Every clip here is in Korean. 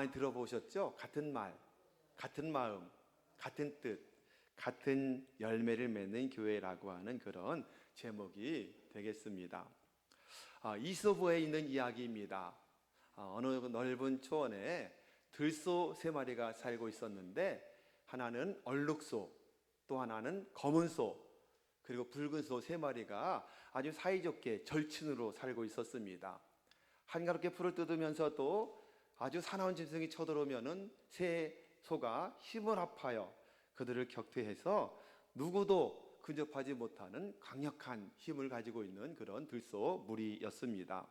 많이 들어보셨죠? 같은 말, 같은 마음, 같은 뜻, 같은 열매를 맺는 교회라고 하는 그런 제목이 되겠습니다. 아, 이소부에 있는 이야기입니다. 아, 어느 넓은 초원에 들소 세 마리가 살고 있었는데 하나는 얼룩소, 또 하나는 검은 소, 그리고 붉은 소 세 마리가 아주 사이좋게 절친으로 살고 있었습니다. 한가롭게 풀을 뜯으면서도 아주 사나운 짐승이 쳐들어오면은 새 소가 힘을 합하여 그들을 격퇴해서 누구도 근접하지 못하는 강력한 힘을 가지고 있는 그런 들소 무리였습니다.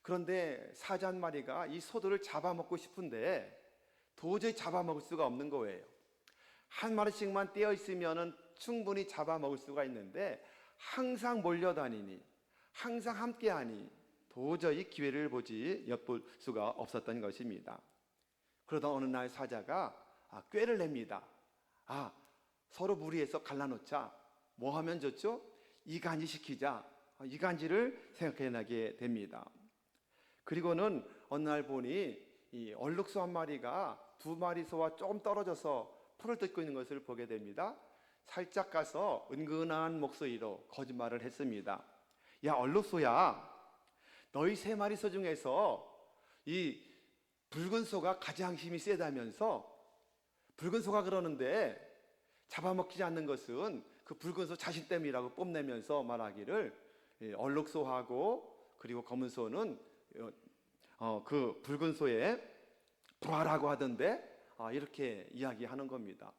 그런데 사자 한 마리가 이 소들을 잡아먹고 싶은데 도저히 잡아먹을 수가 없는 거예요. 한 마리씩만 떼어 있으면은 충분히 잡아먹을 수가 있는데 항상 몰려다니니 항상 함께하니 도저히 기회를 보지 엿볼 수가 없었던 것입니다. 그러다 어느 날 사자가 아, 꾀를 냅니다. 아, 서로 무리해서 갈라놓자. 뭐 하면 좋죠? 이간질 시키자. 아, 이간질을 생각해나게 됩니다. 그리고는 어느 날 보니 이 얼룩소 한 마리가 두 마리 소와 조금 떨어져서 풀을 뜯고 있는 것을 보게 됩니다. 살짝 가서 은근한 목소리로 거짓말을 했습니다. 야, 얼룩소야. 너희 세 마리 소 중에서 이 붉은 소가 가장 힘이 세다면서 붉은 소가 그러는데 잡아먹히지 않는 것은 그 붉은 소 자신 때문이라고 뽐내면서 말하기를 이 얼룩소하고 그리고 검은 소는 어, 그 붉은 소에 부하라고 하던데 아, 이렇게 이야기하는 겁니다.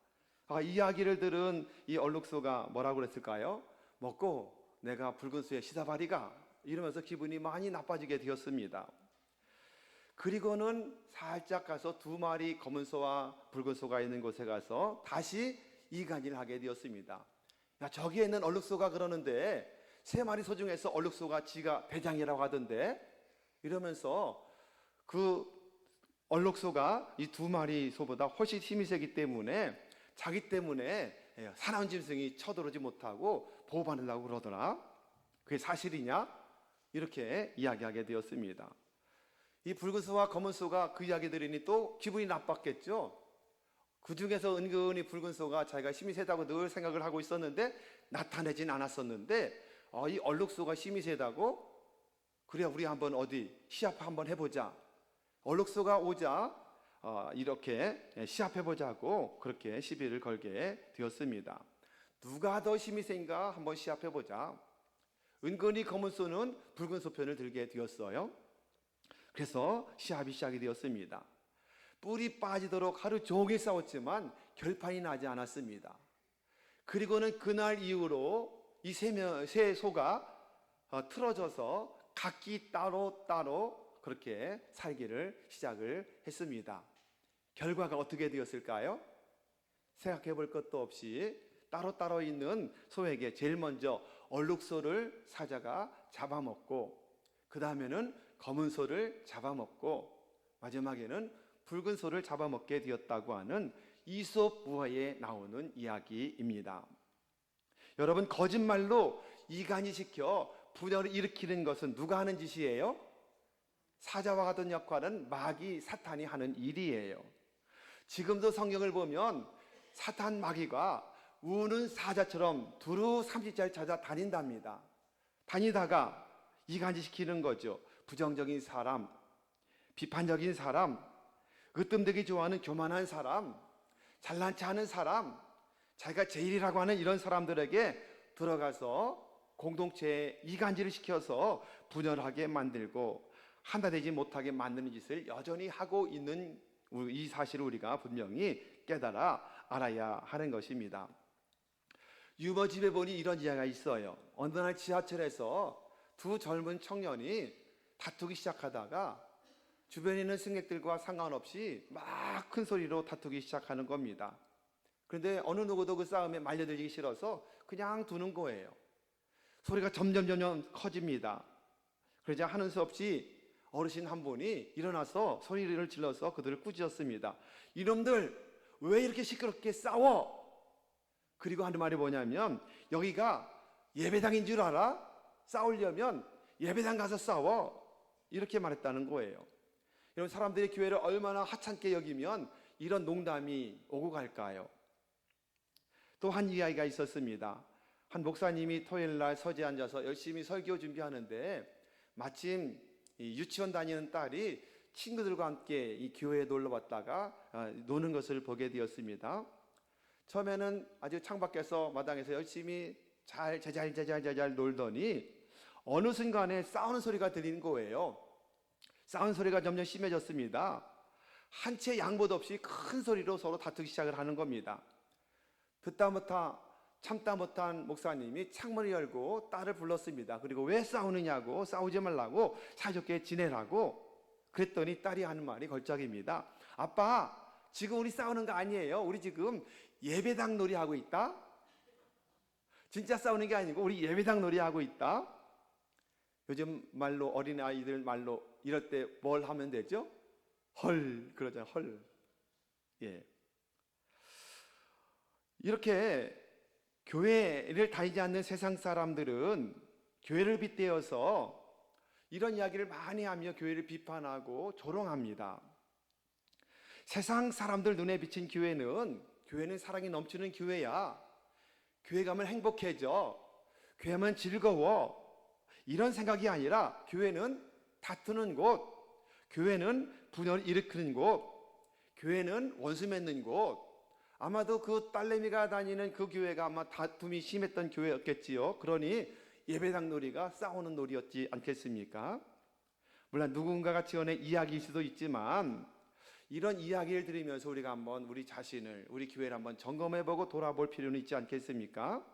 아, 이 이야기를 들은 이 얼룩소가 뭐라고 그랬을까요? 먹고 내가 붉은 소에 시다바리가 이러면서 기분이 많이 나빠지게 되었습니다. 그리고는 살짝 가서 두 마리 검은 소와 붉은 소가 있는 곳에 가서 다시 이간질을 하게 되었습니다. 야, 저기에 있는 얼룩소가 그러는데 세 마리 소 중에서 얼룩소가 지가 대장이라고 하던데 이러면서 그 얼룩소가 이 두 마리 소보다 훨씬 힘이 세기 때문에 자기 때문에 예, 사나운 짐승이 쳐들어오지 못하고 보호받으려고 그러더라. 그게 사실이냐? 이렇게 이야기하게 되었습니다. 이 붉은 소와 검은 소가 그 이야기 들으니 또 기분이 나빴겠죠. 그 중에서 은근히 붉은 소가 자기가 힘이 세다고 늘 생각을 하고 있었는데 나타내진 않았었는데 어, 이 얼룩소가 힘이 세다고 그래 우리 한번 어디 시합 한번 해보자. 얼룩소가 오자 어, 이렇게 시합해 보자고 그렇게 시비를 걸게 되었습니다. 누가 더 힘이 센가 한번 시합해 보자. 은근히 검은 소는 붉은 소 편을 들게 되었어요. 그래서 시합이 시작이 되었습니다. 뿔이 빠지도록 하루 종일 싸웠지만 결판이 나지 않았습니다. 그리고는 그날 이후로 이 세 소가 어, 틀어져서 각기 따로 따로 그렇게 살기를 시작을 했습니다. 결과가 어떻게 되었을까요? 생각해 볼 것도 없이 따로따로 있는 소에게 제일 먼저 얼룩소를 사자가 잡아먹고 그 다음에는 검은 소를 잡아먹고 마지막에는 붉은 소를 잡아먹게 되었다고 하는 이솝 부화에 나오는 이야기입니다. 여러분 거짓말로 이간이 시켜 분열을 일으키는 것은 누가 하는 짓이에요? 사자와 같은 역할은 마귀 사탄이 하는 일이에요. 지금도 성경을 보면 사탄 마귀가 우는 사자처럼 두루 삼십자를 찾아 다닌답니다. 다니다가 이간질시키는 거죠. 부정적인 사람, 비판적인 사람, 으뜸되기 좋아하는 교만한 사람, 잘난 체 하는 사람, 자기가 제일이라고 하는 이런 사람들에게 들어가서 공동체에 이간질을 시켜서 분열하게 만들고 하나 되지 못하게 만드는 짓을 여전히 하고 있는 이 사실을 우리가 분명히 깨달아 알아야 하는 것입니다. 유머집에 보니 이런 이야기가 있어요. 어느 날 지하철에서 두 젊은 청년이 다투기 시작하다가 주변에 있는 승객들과 상관없이 막 큰 소리로 다투기 시작하는 겁니다. 그런데 어느 누구도 그 싸움에 말려들기 싫어서 그냥 두는 거예요. 소리가 점점 점점 커집니다. 그러자 하는 수 없이 어르신 한 분이 일어나서 소리를 질러서 그들을 꾸짖었습니다. 이놈들 왜 이렇게 시끄럽게 싸워? 그리고 하는 말이 뭐냐면 여기가 예배당인 줄 알아? 싸우려면 예배당 가서 싸워. 이렇게 말했다는 거예요. 이런 사람들이 교회를 얼마나 하찮게 여기면 이런 농담이 오고 갈까요? 또 한 이야기가 있었습니다. 한 목사님이 토요일 날 서재 앉아서 열심히 설교 준비하는데 마침 이 유치원 다니는 딸이 친구들과 함께 이 교회에 놀러 왔다가 아, 노는 것을 보게 되었습니다. 처음에는 아주 창밖에서 마당에서 열심히 잘 제잘 놀더니 어느 순간에 싸우는 소리가 들리는 거예요. 싸우는 소리가 점점 심해졌습니다. 한 채 양보도 없이 큰 소리로 서로 다투기 시작을 하는 겁니다. 듣다 못하 참다 못한 목사님이 창문을 열고 딸을 불렀습니다. 그리고 왜 싸우느냐고 싸우지 말라고 사이좋게 지내라고 그랬더니 딸이 하는 말이 걸작입니다. 아빠 지금 우리 싸우는 거 아니에요. 우리 지금 예배당 놀이 하고 있다. 진짜 싸우는 게 아니고 우리 예배당 놀이 하고 있다. 요즘 말로 어린 아이들 말로 이럴 때 뭘 하면 되죠? 헐 그러잖아요. 헐. 예. 이렇게 교회를 다니지 않는 세상 사람들은 교회를 빗대어서 이런 이야기를 많이 하며 교회를 비판하고 조롱합니다. 세상 사람들 눈에 비친 교회는 교회는 사랑이 넘치는 교회야. 교회 가면 행복해져. 교회 가면 즐거워. 이런 생각이 아니라 교회는 다투는 곳, 교회는 분열을 일으키는 곳, 교회는 원수 맺는 곳. 아마도 그 딸내미가 다니는 그 교회가 아마 다툼이 심했던 교회였겠지요. 그러니 예배당 놀이가 싸우는 놀이였지 않겠습니까? 물론 누군가가 지어낸 이야기일 수도 있지만 이런 이야기를 들으면서 우리가 한번 우리 자신을 우리 교회를 한번 점검해보고 돌아볼 필요는 있지 않겠습니까?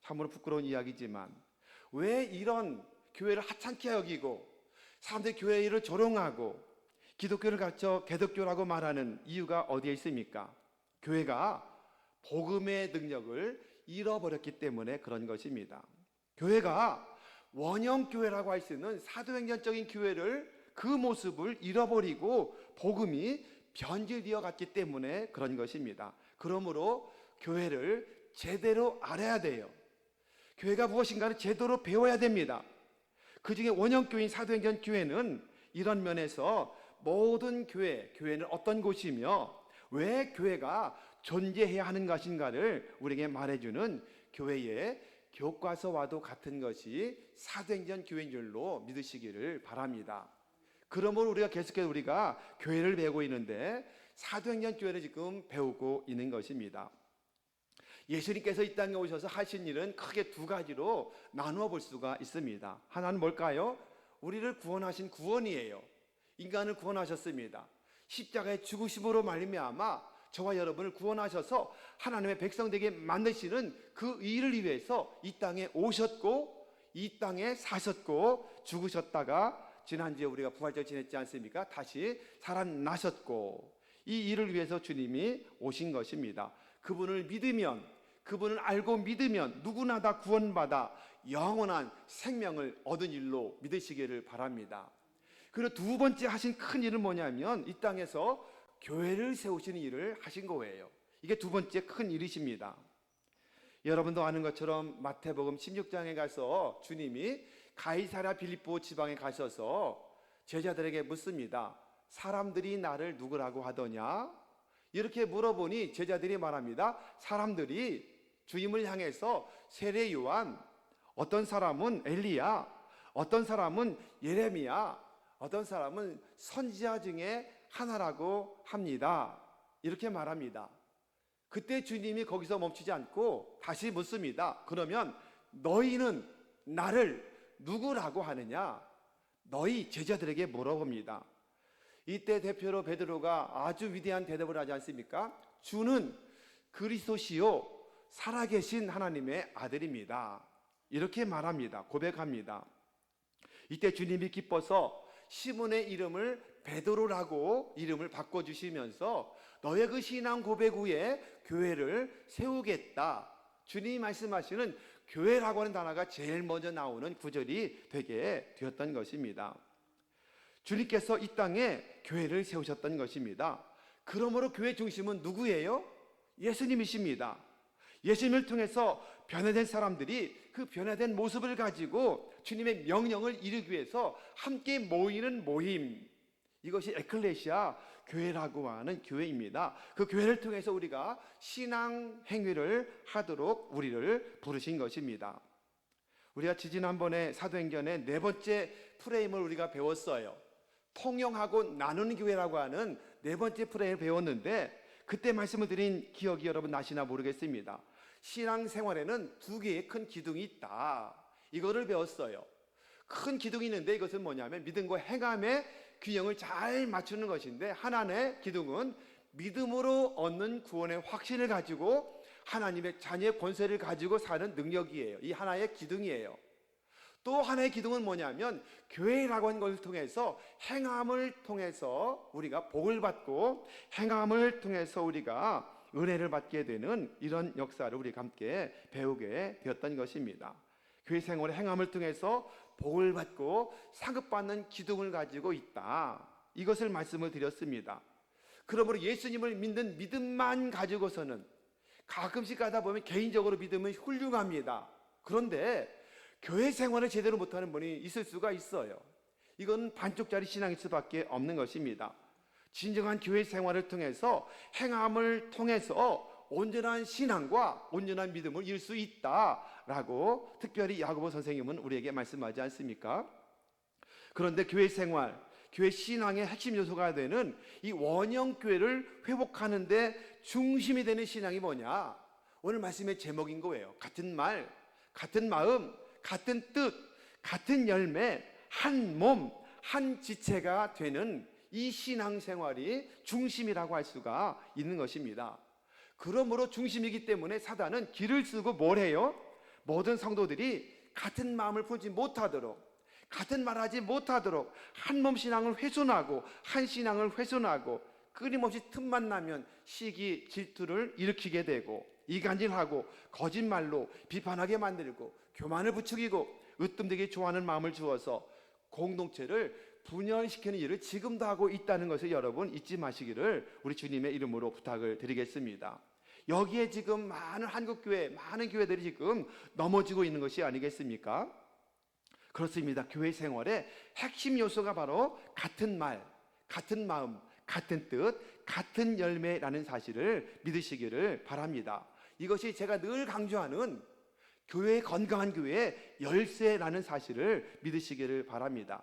참으로 부끄러운 이야기지만 왜 이런 교회를 하찮게 여기고 사람들이 교회를 조롱하고 기독교를 가르쳐 개독교라고 말하는 이유가 어디에 있습니까? 교회가 복음의 능력을 잃어버렸기 때문에 그런 것입니다. 교회가 원형 교회라고 할 수 있는 사도행전적인 교회를 그 모습을 잃어버리고 복음이 변질되어 갔기 때문에 그런 것입니다. 그러므로 교회를 제대로 알아야 돼요. 교회가 무엇인가를 제대로 배워야 됩니다. 그 중에 원형교인 사도행전 교회는 이런 면에서 모든 교회, 교회는 어떤 곳이며 왜 교회가 존재해야 하는 것인가를 우리에게 말해주는 교회의 교과서와도 같은 것이 사도행전 교회인 줄로 믿으시기를 바랍니다. 그러므로 우리가 계속해서 우리가 교회를 배우고 있는데 사도행전 교회를 지금 배우고 있는 것입니다. 예수님께서 이 땅에 오셔서 하신 일은 크게 두 가지로 나누어 볼 수가 있습니다. 하나는 뭘까요? 우리를 구원하신 구원이에요. 인간을 구원하셨습니다. 십자가의 죽으심으로 말미암아 저와 여러분을 구원하셔서 하나님의 백성 되게 만드시는 그 일을 위해서 이 땅에 오셨고 이 땅에 사셨고 죽으셨다가 지난주에 우리가 부활절 지냈지 않습니까? 다시 살아나셨고 이 일을 위해서 주님이 오신 것입니다. 그분을 믿으면 그분을 알고 믿으면 누구나 다 구원받아 영원한 생명을 얻은 일로 믿으시기를 바랍니다. 그리고 두 번째 하신 큰 일은 뭐냐면 이 땅에서 교회를 세우시는 일을 하신 거예요. 이게 두 번째 큰 일이십니다. 여러분도 아는 것처럼 마태복음 16장에 가서 주님이 가이사랴 빌립보 지방에 가셔서 제자들에게 묻습니다. 사람들이 나를 누구라고 하더냐? 이렇게 물어보니 제자들이 말합니다. 사람들이 주님을 향해서 세례 요한, 어떤 사람은 엘리야, 어떤 사람은 예레미야, 어떤 사람은 선지자 중에 하나라고 합니다. 이렇게 말합니다. 그때 주님이 거기서 멈추지 않고 다시 묻습니다. 그러면 너희는 나를 누구라고 하느냐? 너희 제자들에게 물어봅니다. 이때 대표로 베드로가 아주 위대한 대답을 하지 않습니까? 주는 그리스도시요 살아계신 하나님의 아들입니다. 이렇게 말합니다. 고백합니다. 이때 주님이 기뻐서 시몬의 이름을 베드로라고 이름을 바꿔 주시면서 너의 그 신앙 고백 후에 교회를 세우겠다. 주님이 말씀하시는 교회라고 하는 단어가 제일 먼저 나오는 구절이 되게 되었던 것입니다. 주님께서 이 땅에 교회를 세우셨던 것입니다. 그러므로 교회 중심은 누구예요? 예수님이십니다. 예수님을 통해서 변화된 사람들이 그 변화된 모습을 가지고 주님의 명령을 이루기 위해서 함께 모이는 모임. 이것이 에클레시아 교회라고 하는 교회입니다. 그 교회를 통해서 우리가 신앙 행위를 하도록 우리를 부르신 것입니다. 우리가 지지난번에 사도행전의 네 번째 프레임을 우리가 배웠어요. 통용하고 나누는 교회라고 하는 네 번째 프레임을 배웠는데 그때 말씀을 드린 기억이 여러분 나시나 모르겠습니다. 신앙 생활에는 두 개의 큰 기둥이 있다. 이거를 배웠어요. 큰 기둥이 있는데 이것은 뭐냐면 믿음과 행함의 균형을 잘 맞추는 것인데 하나의 기둥은 믿음으로 얻는 구원의 확신을 가지고 하나님의 자녀의 권세를 가지고 사는 능력이에요. 이 하나의 기둥이에요. 또 하나의 기둥은 뭐냐면 교회라고 하는 것을 통해서 행함을 통해서 우리가 복을 받고 행함을 통해서 우리가 은혜를 받게 되는 이런 역사를 우리가 함께 배우게 되었던 것입니다. 교회 생활의 행함을 통해서 복을 받고 상급받는 기둥을 가지고 있다. 이것을 말씀을 드렸습니다. 그러므로 예수님을 믿는 믿음만 가지고서는 가끔씩 가다 보면 개인적으로 믿음은 훌륭합니다. 그런데 교회 생활을 제대로 못하는 분이 있을 수가 있어요. 이건 반쪽짜리 신앙일 수밖에 없는 것입니다. 진정한 교회 생활을 통해서 행함을 통해서 온전한 신앙과 온전한 믿음을 이룰 수 있다 라고 특별히 야고보 선생님은 우리에게 말씀하지 않습니까? 그런데 교회 생활, 교회 신앙의 핵심 요소가 되는 이 원형 교회를 회복하는데 중심이 되는 신앙이 뭐냐? 오늘 말씀의 제목인 거예요. 같은 말, 같은 마음, 같은 뜻, 같은 열매, 한 몸, 한 지체가 되는 이 신앙 생활이 중심이라고 할 수가 있는 것입니다. 그러므로 중심이기 때문에 사단은 길을 쓰고 뭘 해요? 모든 성도들이 같은 마음을 품지 못하도록 같은 말하지 못하도록 한 몸 신앙을 훼손하고 한 신앙을 훼손하고 끊임없이 틈만 나면 시기 질투를 일으키게 되고 이간질하고 거짓말로 비판하게 만들고 교만을 부추기고 으뜸되게 좋아하는 마음을 주어서 공동체를 분열시키는 일을 지금도 하고 있다는 것을 여러분 잊지 마시기를 우리 주님의 이름으로 부탁을 드리겠습니다. 여기에 지금 많은 한국 교회, 많은 교회들이 지금 넘어지고 있는 것이 아니겠습니까? 그렇습니다. 교회 생활의 핵심 요소가 바로 같은 말, 같은 마음, 같은 뜻, 같은 열매라는 사실을 믿으시기를 바랍니다. 이것이 제가 늘 강조하는 교회의 건강한 교회의 열쇠라는 사실을 믿으시기를 바랍니다.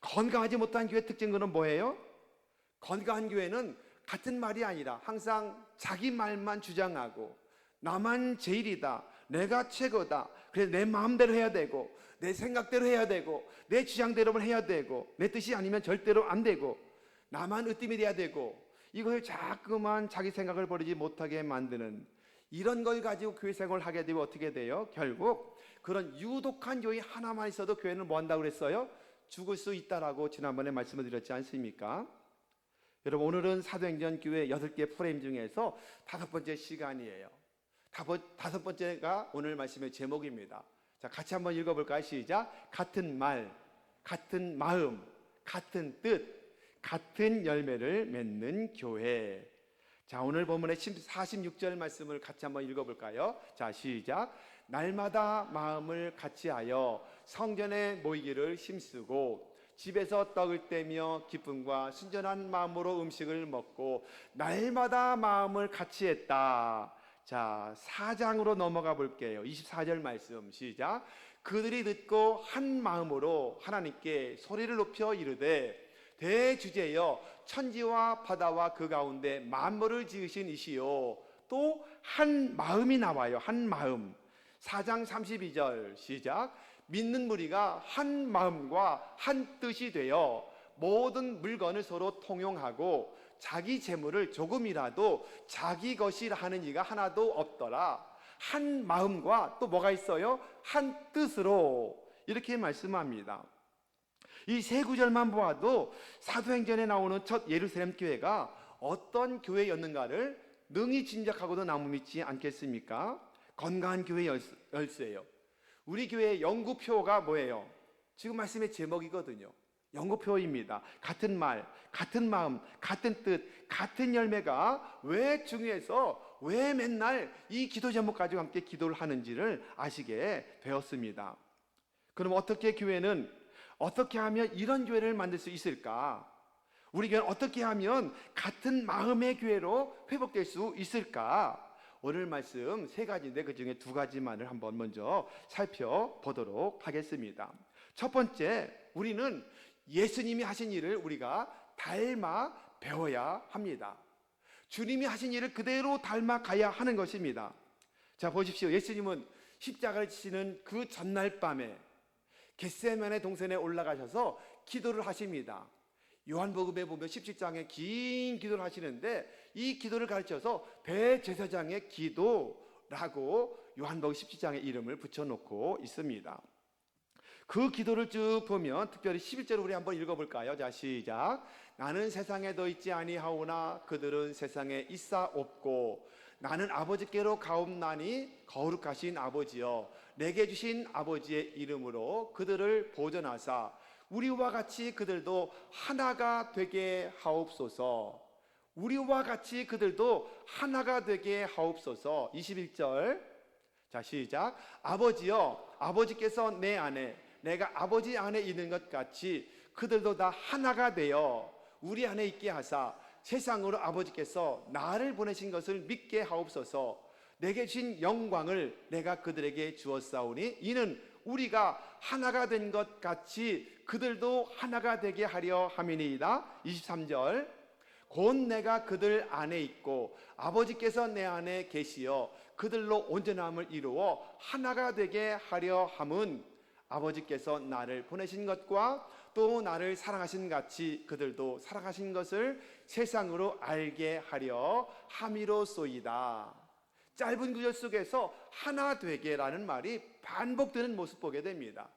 건강하지 못한 교회 특징은 뭐예요? 건강한 교회는 같은 말이 아니라 항상 자기 말만 주장하고 나만 제일이다. 내가 최고다. 그래서 내 마음대로 해야 되고 내 생각대로 해야 되고 내 주장대로만 해야 되고 내 뜻이 아니면 절대로 안 되고 나만 으뜸이 돼야 되고 이걸 자꾸만 자기 생각을 버리지 못하게 만드는 이런 걸 가지고 교회 생활을 하게 되면 어떻게 돼요? 결국 그런 유독한 교회 하나만 있어도 교회는 뭐 한다고 그랬어요? 죽을 수 있다라고 지난번에 말씀을 드렸지 않습니까? 여러분 오늘은 사도행전 교회 여덟 개 프레임 중에서 다섯 번째 시간이에요. 다섯, 번째가 오늘 말씀의 제목입니다. 자, 같이 한번 읽어볼까요? 시작. 같은 말, 같은 마음, 같은 뜻, 같은 열매를 맺는 교회. 자, 오늘 본문의 46절 말씀을 같이 한번 읽어볼까요? 자, 시작. 날마다 마음을 같이 하여 성전에 모이기를 힘쓰고 집에서 떡을 떼며 기쁨과 순전한 마음으로 음식을 먹고 날마다 마음을 같이 했다. 자, 4장으로 넘어가 볼게요. 24절 말씀 시작. 그들이 듣고 한 마음으로 하나님께 소리를 높여 이르되 대주제여 천지와 바다와 그 가운데 만물을 지으신 이시요 또 한 마음이 나와요. 한 마음. 4장 32절 시작. 믿는 무리가 한 마음과 한 뜻이 되어 모든 물건을 서로 통용하고 자기 재물을 조금이라도 자기 것이라 하는 이가 하나도 없더라. 한 마음과 또 뭐가 있어요? 한 뜻으로 이렇게 말씀합니다. 이 세 구절만 보아도 사도행전에 나오는 첫 예루살렘 교회가 어떤 교회였는가를 능히 짐작하고도 나무미지 않겠습니까? 건강한 교회 열쇠- 열쇠예요. 우리 교회의 연구표가 뭐예요? 지금 말씀의 제목이거든요. 연구표입니다. 같은 말, 같은 마음, 같은 뜻, 같은 열매가 왜 중요해서 왜 맨날 이 기도 제목 가지고 함께 기도를 하는지를 아시게 되었습니다. 그럼 어떻게 교회는 어떻게 하면 이런 교회를 만들 수 있을까? 우리 교회는 어떻게 하면 같은 마음의 교회로 회복될 수 있을까? 오늘 말씀 세 가지인데 그 중에 두 가지만을 한번 먼저 살펴보도록 하겠습니다. 첫 번째, 우리는 예수님이 하신 일을 우리가 닮아 배워야 합니다. 주님이 하신 일을 그대로 닮아 가야 하는 것입니다. 자, 보십시오. 예수님은 십자가를 지시는 그 전날 밤에 겟세만의 동산에 올라가셔서 기도를 하십니다. 요한복음에 보면 17장에 긴 기도를 하시는데 이 기도를 가르쳐서 대제사장의 기도라고 요한복음 17장에 이름을 붙여놓고 있습니다. 그 기도를 쭉 보면 특별히 11절을 우리 한번 읽어볼까요? 자 시작 나는 세상에 더 있지 아니하오나 그들은 세상에 있사 없고 나는 아버지께로 가옵나니 거룩하신 아버지여 내게 주신 아버지의 이름으로 그들을 보존하사 우리와 같이 그들도 하나가 되게 하옵소서. 우리와 같이 그들도 하나가 되게 하옵소서. 21절. 자 시작. 아버지여 아버지께서 내 안에 내가 아버지 안에 있는 것 같이 그들도 다 하나가 되어 우리 안에 있게 하사 세상으로 아버지께서 나를 보내신 것을 믿게 하옵소서. 내게 주신 영광을 내가 그들에게 주었사오니 이는 우리가 하나가 된 것 같이 그들도 하나가 되게 하려 함이니이다 23절 곧 내가 그들 안에 있고 아버지께서 내 안에 계시어 그들로 온전함을 이루어 하나가 되게 하려 함은 아버지께서 나를 보내신 것과 또 나를 사랑하신 같이 그들도 사랑하신 것을 세상으로 알게 하려 함이로소이다. 짧은 구절 속에서 하나 되게라는 말이 반복되는 모습 보게 됩니다.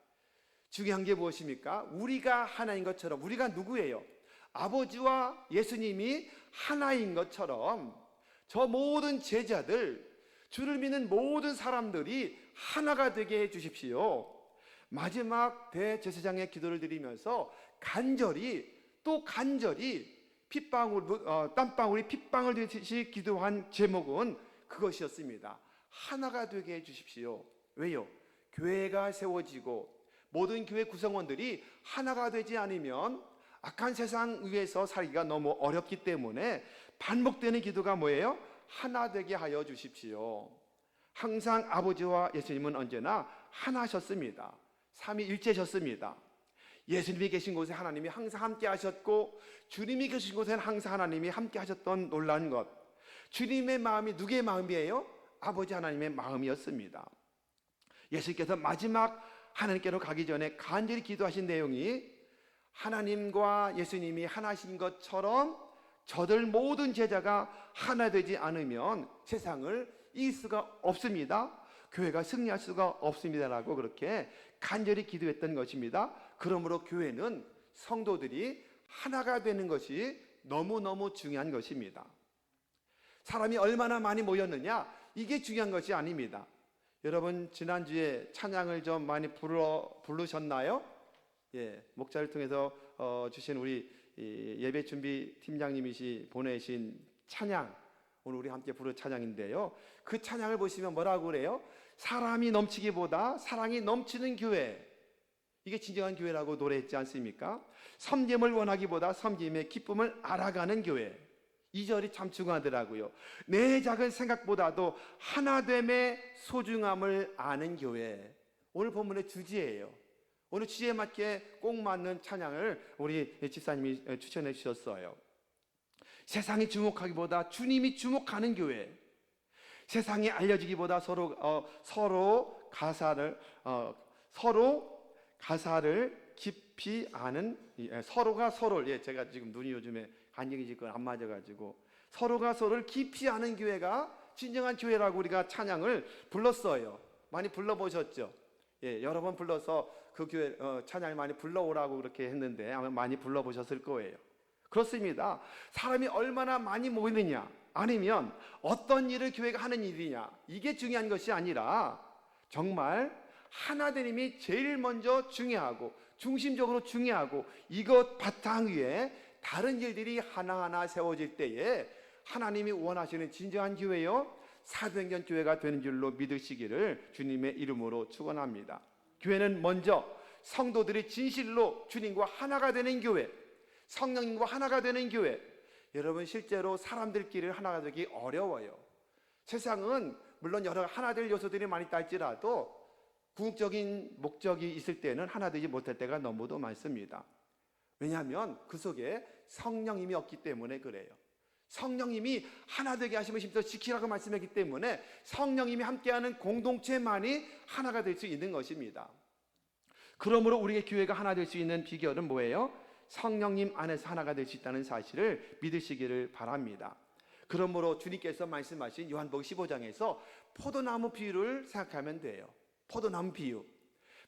중요한 게 무엇입니까? 우리가 하나인 것처럼 우리가 누구예요? 아버지와 예수님이 하나인 것처럼 저 모든 제자들 주를 믿는 모든 사람들이 하나가 되게 해 주십시오. 마지막 대제사장의 기도를 드리면서 간절히 또 간절히 핏방울 어, 땀방울이 핏방울 되듯이 기도한 제목은 그것이었습니다. 하나가 되게 해 주십시오. 왜요? 교회가 세워지고 모든 교회 구성원들이 하나가 되지 않으면 악한 세상 위에서 살기가 너무 어렵기 때문에 반복되는 기도가 뭐예요? 하나 되게 하여 주십시오. 항상 아버지와 예수님은 언제나 하나셨습니다. 삼위일체셨습니다. 예수님이 계신 곳에 하나님이 항상 함께 하셨고 주님이 계신 곳에는 항상 하나님이 함께 하셨던 놀라운 것. 주님의 마음이 누구의 마음이에요? 아버지 하나님의 마음이었습니다. 예수께서 마지막 하나님께로 가기 전에 간절히 기도하신 내용이 하나님과 예수님이 하나신 것처럼 저들 모든 제자가 하나 되지 않으면 세상을 이길 수가 없습니다. 교회가 승리할 수가 없습니다라고 그렇게 간절히 기도했던 것입니다. 그러므로 교회는 성도들이 하나가 되는 것이 너무너무 중요한 것입니다. 사람이 얼마나 많이 모였느냐? 이게 중요한 것이 아닙니다. 여러분 지난주에 찬양을 좀 많이 불러 부르셨나요? 예, 목자를 통해서 어, 주신 우리 예배 준비 팀장님이시 보내신 찬양 오늘 우리 함께 부를 찬양인데요. 그 찬양을 보시면 뭐라고 그래요? 사람이 넘치기보다 사랑이 넘치는 교회. 이게 진정한 교회라고 노래했지 않습니까? 섬김을 원하기보다 섬김의 기쁨을 알아가는 교회. 이 절이 참 중요하더라고요. 내 작은 생각보다도 하나됨의 소중함을 아는 교회. 오늘 본문의 주제예요. 오늘 주제에 맞게 꼭 맞는 찬양을 우리 집사님이 추천해 주셨어요. 세상이 주목하기보다 주님이 주목하는 교회. 세상이 알려지기보다 서로 어, 서로 가사를 어, 서로 가사를 깊이 아는 예, 서로가 서로를 예, 제가 지금 눈이 요즘에 간경이 지금 안 맞아가지고 서로가 서로를 아는 교회가 진정한 교회라고 우리가 찬양을 불렀어요. 많이 불러보셨죠? 예, 여러 번 불러서 그 교회 어, 찬양을 많이 불러오라고 그렇게 했는데 아마 많이 불러보셨을 거예요. 그렇습니다. 사람이 얼마나 많이 모이느냐, 아니면 어떤 일을 교회가 하는 일이냐, 이게 중요한 것이 아니라 정말 하나됨이 제일 먼저 중요하고 중심적으로 중요하고 이것 바탕 위에 다른 일들이 하나하나 세워질 때에 하나님이 원하시는 진정한 교회요 사도행전 교회가 되는 줄로 믿으시기를 주님의 이름으로 축원합니다. 교회는 먼저 성도들이 진실로 주님과 하나가 되는 교회, 성령님과 하나가 되는 교회. 여러분 실제로 사람들끼리 하나가 되기 어려워요. 세상은 물론 여러 하나 될 요소들이 많이 있다 할지라도 궁극적인 목적이 있을 때는 하나 되지 못할 때가 너무도 많습니다. 왜냐하면 그 속에 성령님이 없기 때문에 그래요. 성령님이 하나 되게 하시면 심지어 지키라고 말씀했기 때문에 성령님이 함께하는 공동체만이 하나가 될 수 있는 것입니다. 그러므로 우리의 교회가 하나 될 수 있는 비결은 뭐예요? 성령님 안에서 하나가 될 수 있다는 사실을 믿으시기를 바랍니다. 그러므로 주님께서 말씀하신 요한복음 15장에서 포도나무 비유를 생각하면 돼요. 포도나무 비유.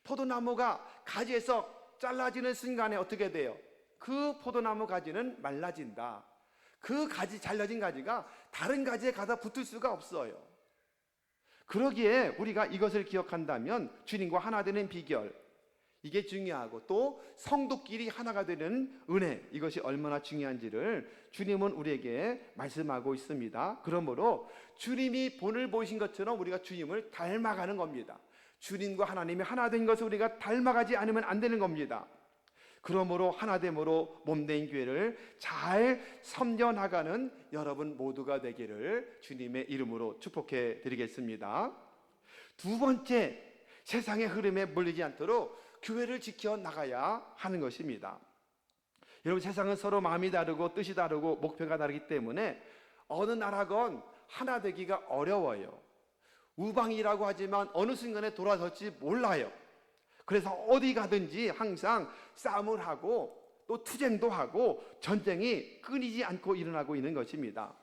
포도나무가 가지에서 잘라지는 순간에 어떻게 돼요? 그 포도나무 가지는 말라진다. 그 가지 잘라진 가지가 다른 가지에 가다 붙을 수가 없어요. 그러기에 우리가 이것을 기억한다면 주님과 하나 되는 비결 이게 중요하고 또 성도끼리 하나가 되는 은혜 이것이 얼마나 중요한지를 주님은 우리에게 말씀하고 있습니다. 그러므로 주님이 본을 보이신 것처럼 우리가 주님을 닮아가는 겁니다. 주님과 하나님이 하나 된 것을 우리가 닮아가지 않으면 안 되는 겁니다. 그러므로 하나됨으로 몸된 교회를 잘 섬겨 나가는 여러분 모두가 되기를 주님의 이름으로 축복해 드리겠습니다. 두 번째, 세상의 흐름에 물리지 않도록 교회를 지켜 나가야 하는 것입니다. 여러분 세상은 서로 마음이 다르고 뜻이 다르고 목표가 다르기 때문에 어느 나라건 하나 되기가 어려워요. 우방이라고 하지만 어느 순간에 돌아설지 몰라요. 그래서 어디 가든지 항상 싸움을 하고 또 투쟁도 하고 전쟁이 끊이지 않고 일어나고 있는 것입니다.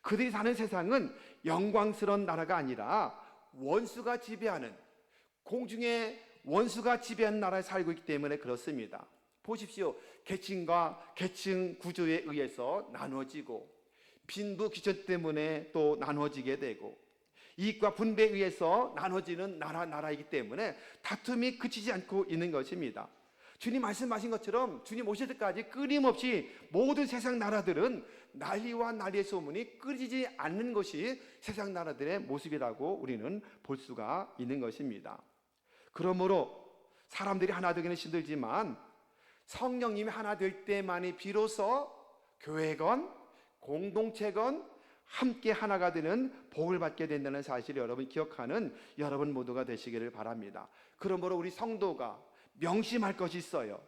그들이 사는 세상은 영광스러운 나라가 아니라 원수가 지배하는 공중에 원수가 지배하는 나라에 살고 있기 때문에 그렇습니다. 보십시오. 계층과 계층 구조에 의해서 나눠지고 빈부 귀천 때문에 또 나눠지게 되고 이익과 분배에 의해서 나눠지는 나라 나라이기 때문에 다툼이 그치지 않고 있는 것입니다. 주님 말씀하신 것처럼 주님 오실 때까지 끊임없이 모든 세상 나라들은 난리와 난리의 소문이 끊이지 않는 것이 세상 나라들의 모습이라고 우리는 볼 수가 있는 것입니다. 그러므로 사람들이 하나 되기는 힘들지만 성령님이 하나 될 때만이 비로소 교회건 공동체건 함께 하나가 되는 복을 받게 된다는 사실을 여러분 기억하는 여러분 모두가 되시기를 바랍니다. 그러므로 우리 성도가 명심할 것이 있어요.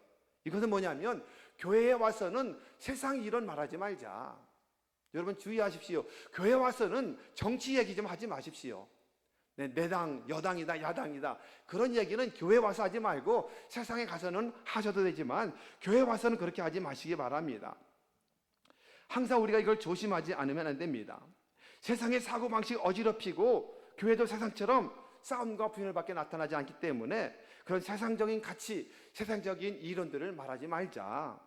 이것은 뭐냐면 교회에 와서는 세상 일은 말하지 말자. 여러분 주의하십시오. 교회 와서는 정치 얘기 좀 하지 마십시오. 네, 내당, 여당이다, 야당이다. 그런 얘기는 교회 와서 하지 말고 세상에 가서는 하셔도 되지만 교회 와서는 그렇게 하지 마시기 바랍니다. 항상 우리가 이걸 조심하지 않으면 안 됩니다. 세상의 사고방식 어지럽히고 교회도 세상처럼 싸움과 분열밖에 나타나지 않기 때문에 그런 세상적인 가치, 세상적인 이론들을 말하지 말자.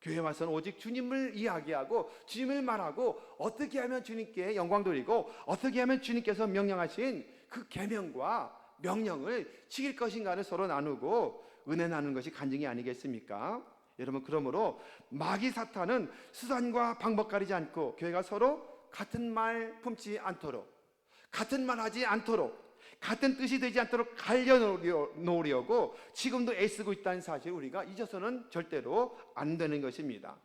교회 와서는 오직 주님을 이야기하고 주님을 말하고 어떻게 하면 주님께 영광 돌리고 어떻게 하면 주님께서 명령하신 그 계명과 명령을 지킬 것인가를 서로 나누고 은혜 나누는 것이 간증이 아니겠습니까? 여러분 그러므로 마귀 사탄은 수단과 방법 가리지 않고 교회가 서로 같은 말 품지 않도록 같은 말 하지 않도록 같은 뜻이 되지 않도록 갈려놓으려고 지금도 애쓰고 있다는 사실 우리가 잊어서는 절대로 안 되는 것입니다.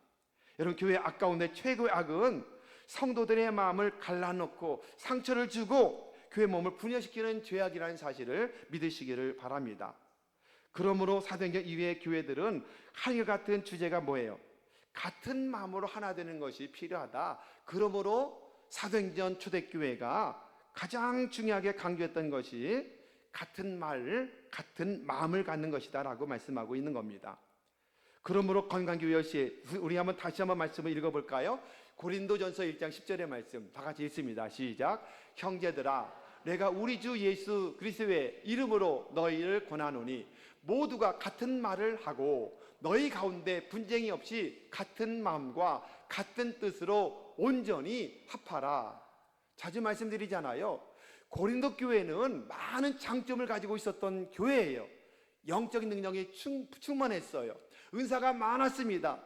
여러분 교회 아까운데 최고의 악은 성도들의 마음을 갈라놓고 상처를 주고 교회 몸을 분열시키는 죄악이라는 사실을 믿으시기를 바랍니다. 그러므로 사도행전 이외의 교회들은 한일 같은 주제가 뭐예요? 같은 마음으로 하나 되는 것이 필요하다. 그러므로 사도행전 초대교회가 가장 중요하게 강조했던 것이 같은 말, 같은 마음을 갖는 것이다라고 말씀하고 있는 겁니다. 그러므로 건강교회 시 우리 한번 다시 한번 말씀을 읽어볼까요? 고린도전서 1장 10절의 말씀 다 같이 읽습니다. 시작. 형제들아, 내가 우리 주 예수 그리스도의 이름으로 너희를 권하노니 모두가 같은 말을 하고 너희 가운데 분쟁이 없이 같은 마음과 같은 뜻으로 온전히 합하라. 자주 말씀드리잖아요. 고린도 교회는 많은 장점을 가지고 있었던 교회예요. 영적인 능력이 충, 충만했어요. 은사가 많았습니다.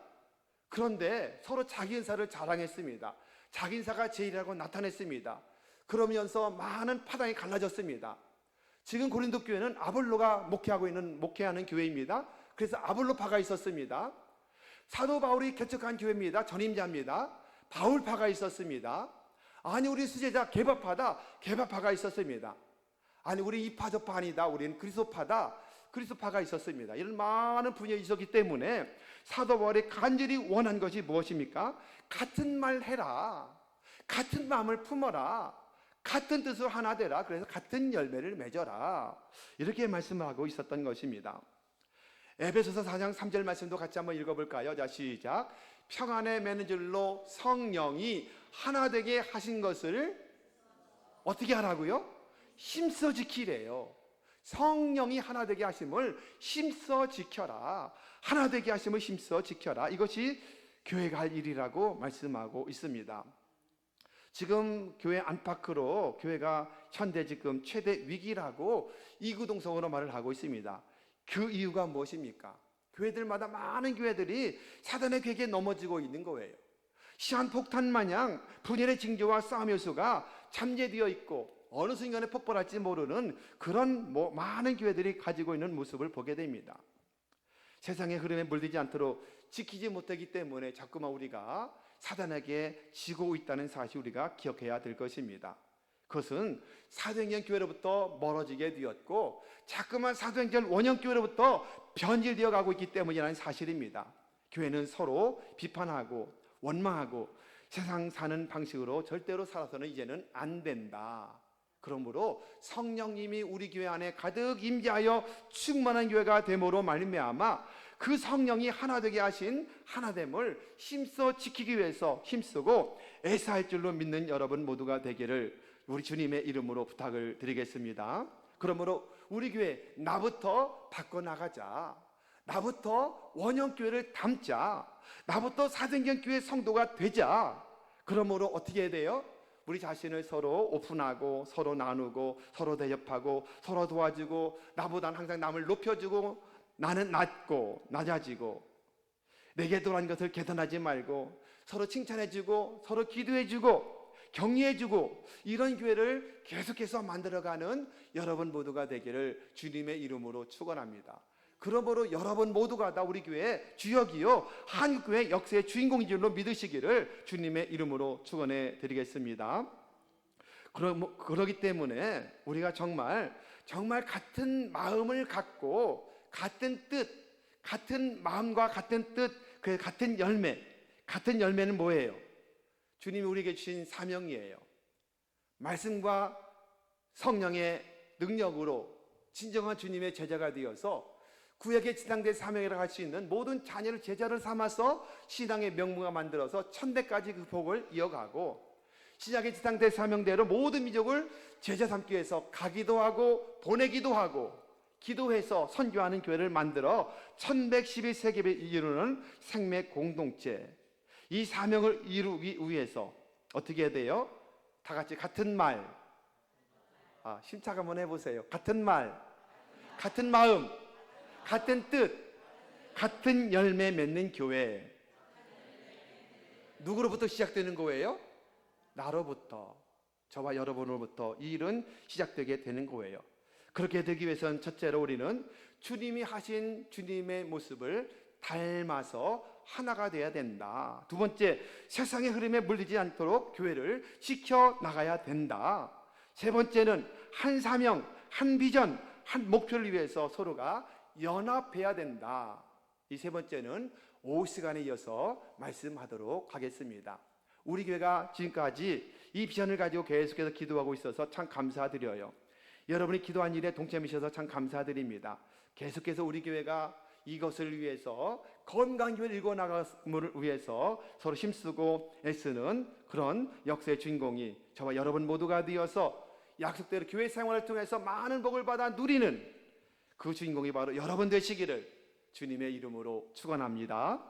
그런데 서로 자기 은사를 자랑했습니다. 자기 인사가 제일이라고 나타냈습니다. 그러면서 많은 파당이 갈라졌습니다. 지금 고린도 교회는 아볼로가 목회하고 있는 목회하는 교회입니다. 그래서 아볼로파가 있었습니다. 사도 바울이 개척한 교회입니다. 전임자입니다. 바울파가 있었습니다. 아니 우리 수제자 개바파다. 개바파가 있었습니다. 아니 우리 이파저파 아니다. 우리는 그리스도파다. 그리스도파가 있었습니다. 이런 많은 분야에 있었기 때문에 사도 바울이 간절히 원한 것이 무엇입니까? 같은 말 해라. 같은 마음을 품어라. 같은 뜻으로 하나 되라. 그래서 같은 열매를 맺어라. 이렇게 말씀하고 있었던 것입니다. 에베소서 4장 3절 말씀도 같이 한번 읽어볼까요? 자 시작. 평안에 매는 줄로 성령이 하나 되게 하신 것을 어떻게 하라고요? 힘써 지키래요. 성령이 하나 되게 하심을 힘써 지켜라. 하나 되게 하심을 힘써 지켜라. 이것이 교회가 할 일이라고 말씀하고 있습니다. 지금 교회 안팎으로 교회가 현대 지금 최대 위기라고 이구동성으로 말을 하고 있습니다. 그 이유가 무엇입니까? 교회들마다 많은 교회들이 사단의 괴기에 넘어지고 있는 거예요. 시한폭탄 마냥 분열의 징조와 싸움의 수가 잠재되어 있고 어느 순간에 폭발할지 모르는 그런 뭐 많은 교회들이 가지고 있는 모습을 보게 됩니다. 세상의 흐름에 물들지 않도록 지키지 못하기 때문에 자꾸만 우리가 사단에게 지고 있다는 사실 우리가 기억해야 될 것입니다. 그것은 사도행전 교회로부터 멀어지게 되었고 자꾸만 사도행전 원형 교회로부터 변질되어 가고 있기 때문이라는 사실입니다. 교회는 서로 비판하고 원망하고 세상 사는 방식으로 절대로 살아서는 이제는 안 된다. 그러므로 성령님이 우리 교회 안에 가득 임재하여 충만한 교회가 됨으로 말미암아 그 성령이 하나 되게 하신 하나됨을 힘써 지키기 위해서 힘쓰고 애사할 줄로 믿는 여러분 모두가 되기를 우리 주님의 이름으로 부탁을 드리겠습니다. 그러므로 우리 교회 나부터 바꿔 나가자. 나부터 원형 교회를 담자. 나부터 사등경 교회 성도가 되자. 그러므로 어떻게 해야 돼요? 우리 자신을 서로 오픈하고 서로 나누고 서로 대접하고 서로 도와주고 나보다는 항상 남을 높여주고 나는 낮고 낮아지고 내게 돌아온 것을 개선하지 말고 서로 칭찬해주고 서로 기도해주고 격려해주고 이런 교회를 계속해서 만들어가는 여러분 모두가 되기를 주님의 이름으로 축원합니다. 그러므로 여러분 모두가 다 우리 교회 주역이요 한국 교회 역사의 주인공인 줄로 믿으시기를 주님의 이름으로 축원해 드리겠습니다. 그러, 그러기 때문에 우리가 정말 정말 같은 마음을 갖고 같은 뜻, 같은 마음과 같은 뜻, 그 같은 열매, 같은 열매는 뭐예요? 주님이 우리에게 주신 사명이에요. 말씀과 성령의 능력으로 진정한 주님의 제자가 되어서 구약의 지상대 사명이라고 할 수 있는 모든 자녀를 제자를 삼아서 신앙의 명문가 만들어서 천대까지 그 복을 이어가고 신약의 지상대 사명대로 모든 민족을 제자 삼기 위해서 가기도 하고 보내기도 하고 기도해서 선교하는 교회를 만들어 1111세계를 이루는 생명 공동체. 이 사명을 이루기 위해서 어떻게 해야 돼요? 다 같이 같은 말. 아, 심착 한번 해보세요. 같은 말. 같은 마음. 같은 뜻. 같은 열매 맺는 교회. 누구로부터 시작되는 거예요? 나로부터. 저와 여러분으로부터 이 일은 시작되게 되는 거예요 그렇게 되기 위해서는 첫째로 우리는 주님이 하신 주님의 모습을 닮아서 하나가 되어야 된다. 두 번째, 세상의 흐름에 물리지 않도록 교회를 지켜 나가야 된다. 세 번째는 한 사명, 한 비전, 한 목표를 위해서 서로가 연합해야 된다. 이 세 번째는 오후 시간에 이어서 말씀하도록 하겠습니다. 우리 교회가 지금까지 이 비전을 가지고 계속해서 기도하고 있어서 참 감사드려요. 여러분이 기도한 일에 동참이셔서 참 감사드립니다. 계속해서 우리 교회가 이것을 위해서 건강 교회를 일궈 나감을 위해서 서로 힘쓰고 애쓰는 그런 역사의 주인공이 저와 여러분 모두가 되어서 약속대로 교회 생활을 통해서 많은 복을 받아 누리는 그 주인공이 바로 여러분 되시기를 주님의 이름으로 축원합니다.